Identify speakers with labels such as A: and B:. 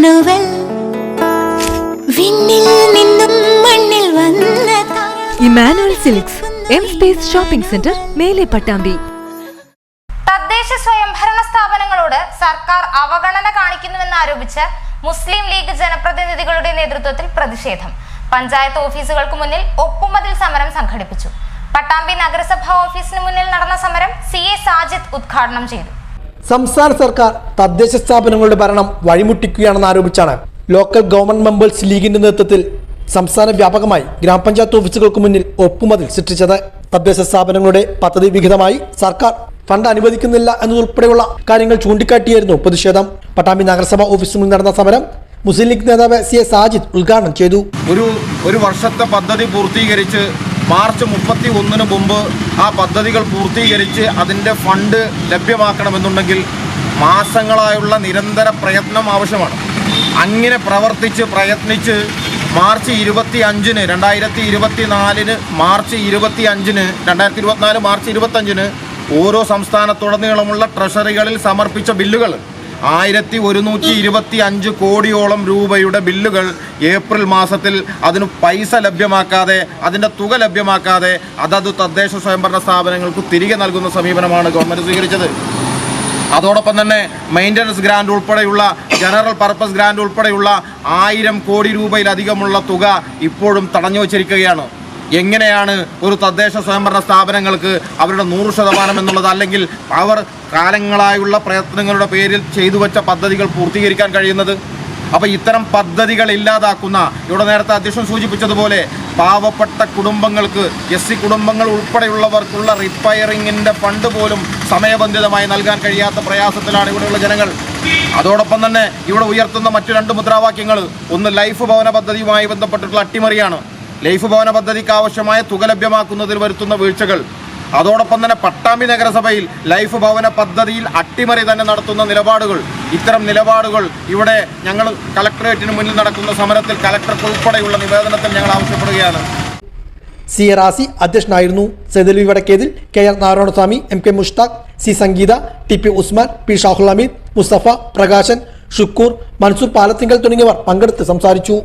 A: Emmanuel വിണ്ണിൽ നിന്നും മണ്ണിൽ വന്ന താരം.
B: Emmanuel Silks M space shopping centre Mele Pattambi.
C: തദ്ദേശ സ്വയംഭരണ സ്ഥാപനങ്ങളോട് സർക്കാർ അവഗണന കാണിക്കുന്നുവെന്നാരോപിച്ച് മുസ്ലിം ലീഗ് ജനപ്രതിനിധികളുടെ നേതൃത്വത്തിൽ പ്രതിഷേധം. പഞ്ചായത്ത് ഓഫീസുകൾക്ക് മുന്നിൽ ഒപ്പുമതിൽ സമരം സംഘടിപ്പിച്ചു. പട്ടാമ്പി നഗരസഭാ ഓഫീസിന് മുന്നിൽ നടന്ന സമരം സി എ സാജിദ് ഉദ്ഘാടനം ചെയ്തു.
D: സംസ്ഥാന സർക്കാർ തദ്ദേശ സ്ഥാപനങ്ങളുടെ ഭരണം വഴിമുട്ടിക്കുകയാണെന്ന് ആരോപിച്ചാണ് ലോക്കൽ ഗവൺമെന്റ് മെമ്പേഴ്സ് ലീഗിന്റെ നേതൃത്വത്തിൽ സംസ്ഥാന വ്യാപകമായി ഗ്രാമപഞ്ചായത്ത് ഓഫീസുകൾക്ക് മുന്നിൽ ഒപ്പുമതിൽ സൃഷ്ടിച്ചത്. തദ്ദേശ സ്ഥാപനങ്ങളുടെ പദ്ധതി വിഹിതമായി സർക്കാർ ഫണ്ട് അനുവദിക്കുന്നില്ല എന്നതുൾപ്പെടെയുള്ള കാര്യങ്ങൾ ചൂണ്ടിക്കാട്ടിയായിരുന്നു പ്രതിഷേധം. പട്ടാമ്പി നഗരസഭ ഓഫീസിൽ നടന്ന സമരം മുസ്ലിം ലീഗ് നേതാവ് സി എ സാജിദ് ഉദ്ഘാടനം ചെയ്തു.
E: ഒരു ഒരു വർഷത്തെ പദ്ധതി പൂർത്തീകരിച്ച് മാർച്ച് മുപ്പത്തി ഒന്നിന് മുമ്പ് ആ പദ്ധതികൾ പൂർത്തീകരിച്ച് അതിന്റെ ഫണ്ട് ലഭ്യമാക്കണമെന്നുണ്ടെങ്കിൽ മാസങ്ങളായുള്ള നിരന്തര പ്രയത്നം ആവശ്യമാണ്. അങ്ങനെ പ്രവർത്തിച്ച് പ്രയത്നിച്ച് മാർച്ച് ഇരുപത്തി അഞ്ചിന് രണ്ടായിരത്തി ഇരുപത്തി നാലിന് മാർച്ച് ഇരുപത്തി അഞ്ചിന് രണ്ടായിരത്തി ഇരുപത്തിനാല് മാർച്ച് ഇരുപത്തഞ്ചിന് ഓരോ സംസ്ഥാനത്തുടനീളമുള്ള ട്രഷറികളിൽ സമർപ്പിച്ച ബില്ലുകൾ ആയിരത്തി ഒരുന്നൂറ്റി ഇരുപത്തി അഞ്ച് കോടിയോളം രൂപയുടെ ബില്ലുകൾ ഏപ്രിൽ മാസത്തിൽ അതിന് പൈസ ലഭ്യമാക്കാതെ അതിന്റെ തുക ലഭ്യമാക്കാതെ അതത് തദ്ദേശ സ്വയംഭരണ സ്ഥാപനങ്ങൾക്ക് തിരികെ നൽകുന്ന സമീപനമാണ് ഗവൺമെന്റ് സ്വീകരിച്ചത്. അതോടൊപ്പം തന്നെ മെയിന്റനൻസ് ഗ്രാൻഡ് ഉൾപ്പെടെയുള്ള ജനറൽ പർപ്പസ് ഗ്രാൻഡ് ഉൾപ്പെടെയുള്ള ആയിരം കോടി രൂപയിലധികമുള്ള തുക ഇപ്പോഴും തടഞ്ഞു വച്ചിരിക്കുകയാണ് എങ്ങനെയാണ് ഒരു തദ്ദേശ സ്വയംഭരണ സ്ഥാപനങ്ങൾക്ക് അവരുടെ നൂറ് ശതമാനം എന്നുള്ളത്? അല്ലെങ്കിൽ അവർ കാലങ്ങളായുള്ള പ്രയത്നങ്ങളുടെ പേരിൽ ചെയ്തു വെച്ച പദ്ധതികൾ പൂർത്തീകരിക്കാൻ കഴിയുന്നത്? അപ്പോൾ ഇത്തരം പദ്ധതികൾ ഇല്ലാതാക്കുന്ന ഇവിടെ നേരത്തെ അധ്യക്ഷൻ സൂചിപ്പിച്ചതുപോലെ പാവപ്പെട്ട കുടുംബങ്ങൾക്ക് എസ് സി കുടുംബങ്ങൾ ഉൾപ്പെടെയുള്ളവർക്കുള്ള റിപ്പയറിങ്ങിന്റെ ഫണ്ട് പോലും സമയബന്ധിതമായി നൽകാൻ കഴിയാത്ത പ്രയാസത്തിലാണ് ഇവിടെയുള്ള ജനങ്ങൾ. അതോടൊപ്പം തന്നെ ഇവിടെ ഉയർത്തുന്ന മറ്റു രണ്ട് മുദ്രാവാക്യങ്ങൾ. ഒന്ന് ലൈഫ് ഭവന പദ്ധതിയുമായി ബന്ധപ്പെട്ടിട്ടുള്ള അട്ടിമറിയാണ്. ലൈഫ് ഭവന പദ്ധതിക്ക് ആവശ്യമായ തുക ലഭ്യമാക്കുന്നതിൽ വരുത്തുന്ന വീഴ്ചകൾ. അതോടൊപ്പം തന്നെ പട്ടാമ്പി നഗരസഭയിൽ ലൈഫ് ഭവന പദ്ധതിയിൽ അട്ടിമറി തന്നെ നടത്തുന്ന നിലപാടുകൾ. ഇത്തരം നിലപാടുകൾ ഇവിടെ ഞങ്ങൾ കലക്ടറേറ്റിന് മുന്നിൽ നടക്കുന്ന സമരത്തിൽ കലക്ടർക്ക് ഉൾപ്പെടെയുള്ള നിവേദനത്തിൽ ഞങ്ങൾ ആവശ്യപ്പെടുകയാണ്.
D: സി റാസി അധ്യക്ഷനായിരുന്നു. സെതലി Vadakkethil K R Narayanaswamy M K Mushtaq C Sangeetha T P Usman P Shahul Hameed Musthafa Prakashan Shukoor Mansoor Palathingal തുടങ്ങിയവർ പങ്കെടുത്ത് സംസാരിച്ചു.